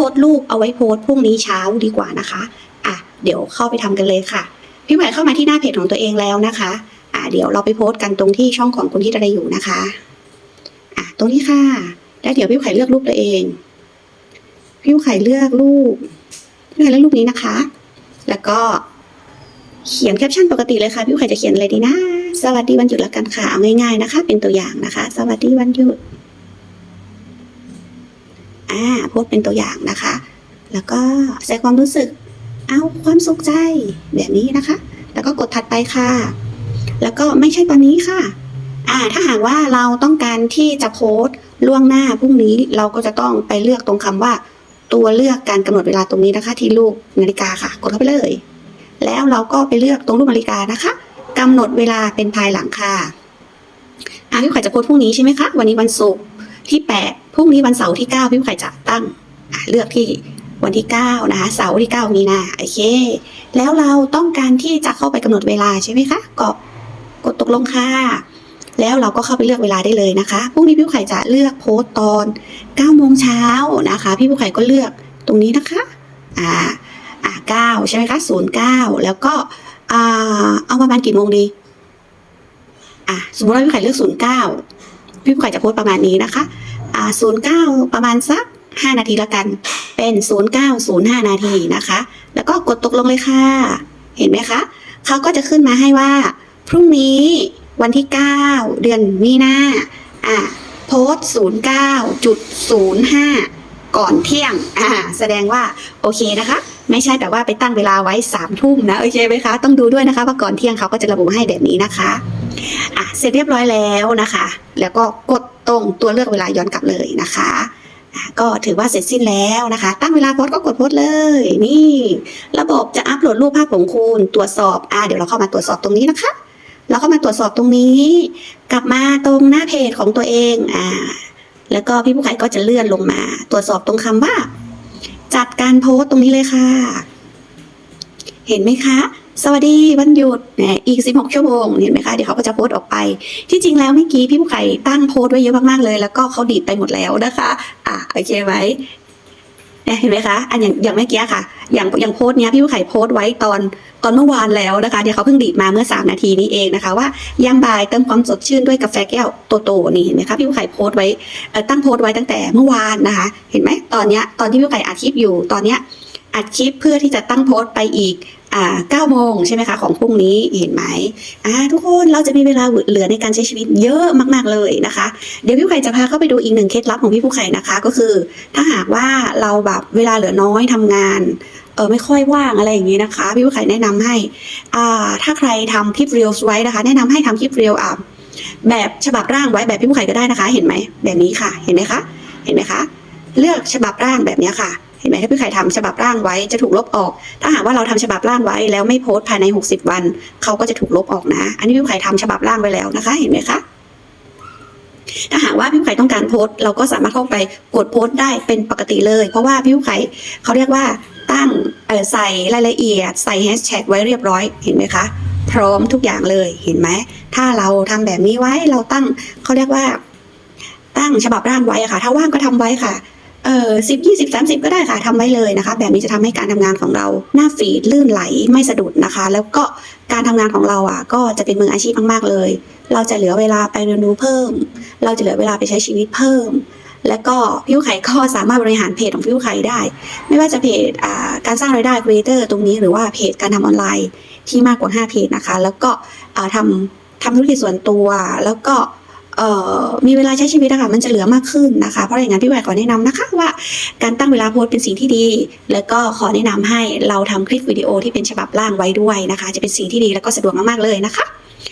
พสต์รูปเอาไว้โพสต์พรุ่งนี้เช้าดีกว่านะคะอะเดี๋ยวเข้าไปทำกันเลยค่ะ พี่หม่เข้ามาที่หน้าเพจของตัวเองแล้วนะคะอะเดี๋ยวเราไปโพสต์กันตรงที่ช่องของคุณที่อะไรอยู่นะคะอะตรงนี้ค่ะ แล้วเดี๋ยวพี่ไข่เลือกรูปตัวเอง พี่ไข่เลือกรูปพี่ไข่เลือกรูปนี้นะคะ แล้วก็เขียนแคปชั่นปกติเลยค่ะพี่ไข่จะเขียนอะไรดีนะ สวัสดีวันหยุดล้วกันค่ะเอาง่ายๆนะคะ เป็นตัวอย่างนะคะ สวัสดีวันหยุด พสต์เป็นตัวอย่างนะคะ แล้วก็แสดงความรู้สึก เอาความสุขใจแบบนี้นะคะ แล้วก็กดถัดไปค่ะ แล้วก็ไม่ใช่ตอนนี้ค่ะอ่าถ้าหากว่าเราต้องการที่จะโพสต์ล่วงหน้าพรุ่งนี้เราก็จะต้องไปเลือกตรงคำว่า ตัวเลือกการกำหนดเวลาตรงนี้นะคะ ที่รูปนาฬิกาค่ะ กดเข้าไปเลย แล้วเราก็ไปเลือกตรงรูปนาฬิกานะคะกำหนดเวลาเป็นภายหลังค่ะอ่าพี่ไข่จะโพสต์พรุ่งนี้ใช่ไหมคะวันนี้วันศุกร์ ที่แปดพรุ่งนี้วันเสาร์ที่เก้าพี่ไข่จะตั้งเลือกที่วันที่เก้านะคะ เสาร์ที่เก้ามีนาโอเค แล้วเราต้องการที่จะเข้าไปกำหนดเวลาใช่ไหมคะก็กดตกลงค่ะ แล้วเราก็เข้าไปเลือกเวลาได้เลยนะคะ พรุ่งนี้พี่ไข่จะเลือกโพสต์ตอน9โมงเช้านะคะ พี่ผู้ไข่ก็เลือกตรงนี้นะคะ อ่า อ่าเก้าใช่ไหมคะศูนย์เก้าแล้วก็อ่าเอาประมาณกี่โมงดี อ่าสมมติว่าพี่ไข่เลือกศูนย์เก้าพี่ผู้ไข่จะโพสต์ประมาณนี้นะคะ ศูนย์เก้าประมาณสักห้านาทีละกัน เป็นศูนย์เก้าศูนย์ห้านาทีนะคะ แล้วก็กดตกลงเลยค่ะ เห็นไหมคะเขาก็จะขึ้นมาให้ว่า พรุ่งนี้วันที่9เดือนมีนาอะโพสต์09จุด05ก่อนเที่ยง อ่า แสดงว่าโอเคนะคะ ไม่ใช่แบบว่าไปตั้งเวลาไว้3ามทุ่มนะ โอเคไหมคะ ต้องดูด้วยนะคะว่าก่อนเที่ยงเขาก็จะระบุให้แบบนี้นะคะ อะ เสร็จเรียบร้อยแล้วนะคะ แล้วก็กด ตรงตัวเลือกเวลาย้อนกลับเลยนะคะก็ถือว่าเสร็จสิ้นแล้วนะคะ ตั้งเวลาโพสก็กดโพสเลย นี่ ระบบจะอัปโหลดรูปภาพของคุณตรวจสอบอ่าเดี๋ยวเราเข้ามาตรวจสอบตรงนี้นะคะ เราเข้ามาตรวจสอบตรงนี้ กลับมาตรงหน้าเพจของตัวเองอ่าแล้วก็พี่ผู้ขายก็จะเลื่อนลงมา ตรวจสอบตรงคำว่า จัดการโพสตตรงนี้เลยค่ะ เห็นไหมคะ สวัสดีวันหยุดแหมอีก 16 ชั่วโมงเห็นไหมคะ เดี๋ยวเขาก็จะโพสต์ออกไป ที่จริงแล้วเมื่อกี้พี่ผู้ไข่ตั้งโพสต์ไว้เยอะมากๆเลย แล้วก็เขาดีดไปหมดแล้วนะคะ อ่าโอเคไหมเห็นไหมคะ อันอย่างอย่างเมื่อกี้ค่ะ อย่างอย่างโพสต์เนี้ยพี่ผู้ไข่โพสต์ไว้ตอนตอนเมื่อวานแล้วนะคะเดี๋ยวเขาเพิ่งดีดมาเมื่อ 3 นาทีนี้เองนะคะ ว่ายามบ่ายเติมความสดชื่นด้วยกาแฟแก้วโตๆนี่เห็นไหมคะพี่ผู้ไข่โพสต์ไว้ตั้งโพสต์ไว้ตั้งแต่เมื่อวานนะคะ เห็นไหมตอนเนี้ยตอนที่พี่ผู้ไข่อัดคลิปอยู่ตอนเนี้ย อัดคลิปเพื่อที่จะตั้งโพสต์ไปอีกอ่า9โมงใช่ไหมคะของพรุ่งนี้เห็นไหมอ่าทุกคนเราจะมีเวลาเหลือในการใช้ชีวิตเยอะมาก ๆเลยนะคะ เดี๋ยวพี่ผู้ไข่จะพาเข้าไปดูอีกหนึ่งเคล็ดลับของพี่ผู้ไข่นะคะ ก็คือ ถ้าหากว่าเราแบบเวลาเหลือน้อยทำงานเออไม่ค่อยว่างอะไรอย่างนี้นะคะ พี่ผู้ไข่แนะนำให้อ่าถ้าใครทำคลิปเรียลไว้นะคะ แนะนำให้ทำคลิปเรียลอะแบบฉบับร่างไว้แบบพี่ผู้ไข่ก็ได้นะคะ เห็นไหมแบบนี้ค่ะเห็นไหมคะเห็นไหมคะ เลือกฉบับร่างแบบนี้ค่ะ เห็นไหมถ้าพี่ไข่ทำฉบับร่างไว้จะถูกลบออก ถ้าหากว่าเราทำฉบับร่างไว้แล้วไม่โพสต์ภายใน 60 วันเขาก็จะถูกลบออกนะ อันนี้พี่ไข่ทำฉบับร่างไว้แล้วนะคะ เห็นไหมคะถ้าหากว่าพี่ไข่ต้องการโพสต์เราก็สามารถเข้าไปกดโพสต์ได้เป็นปกติเลย เพราะว่าพี่ไข่เขาเรียกว่าตั้งใส่รายละเอียด ใส่แฮชแท็กไว้เรียบร้อยเห็นไหมคะพร้อมทุกอย่างเลยเห็นไหมถ้าเราทำแบบนี้ไว้เราตั้งเขาเรียกว่า ตั้งฉบับร่างไว้ค่ะ ถ้าว่างก็ทำไว้ค่ะ เออสิบยี่สิบสามสิบก็ได้ค่ะทำไว้เลยนะคะ แบบนี้จะทำให้การทำงานของเราหน้าฟีดลื่นไหลไม่สะดุดนะคะ แล้วก็การทำงานของเราอะ ก็จะเป็นมืออาชีพมาก ๆ เลย เราจะเหลือเวลาไปเรียนรู้เพิ่ม เราจะเหลือเวลาไปใช้ชีวิตเพิ่ม แล้วก็พี่ผู้ไข่ก็สามารถบริหารเพจของพี่ผู้ไข่ได้ ไม่ว่าจะเพจอ่าการสร้างรายได้ครีเอเตอร์ตรงนี้หรือว่าเพจการทำออนไลน์ที่มากกว่า 5 เพจนะคะ แล้วก็อ่าทำทำธุรกิจส่วนตัวแล้วก็ มีเวลาใช้ชีวิตนะคะมันจะเหลือมากขึ้นนะคะ เพราะอย่างนั้นพี่แหวกขอแนะนำนะคะว่าการตั้งเวลาโพสเป็นสิ่งที่ดี แล้วก็ขอแนะนำให้เราทำคลิปวิดีโอที่เป็นฉบับร่างไว้ด้วยนะคะ จะเป็นสิ่งที่ดีแล้วก็สะดวกมากๆเลยนะคะ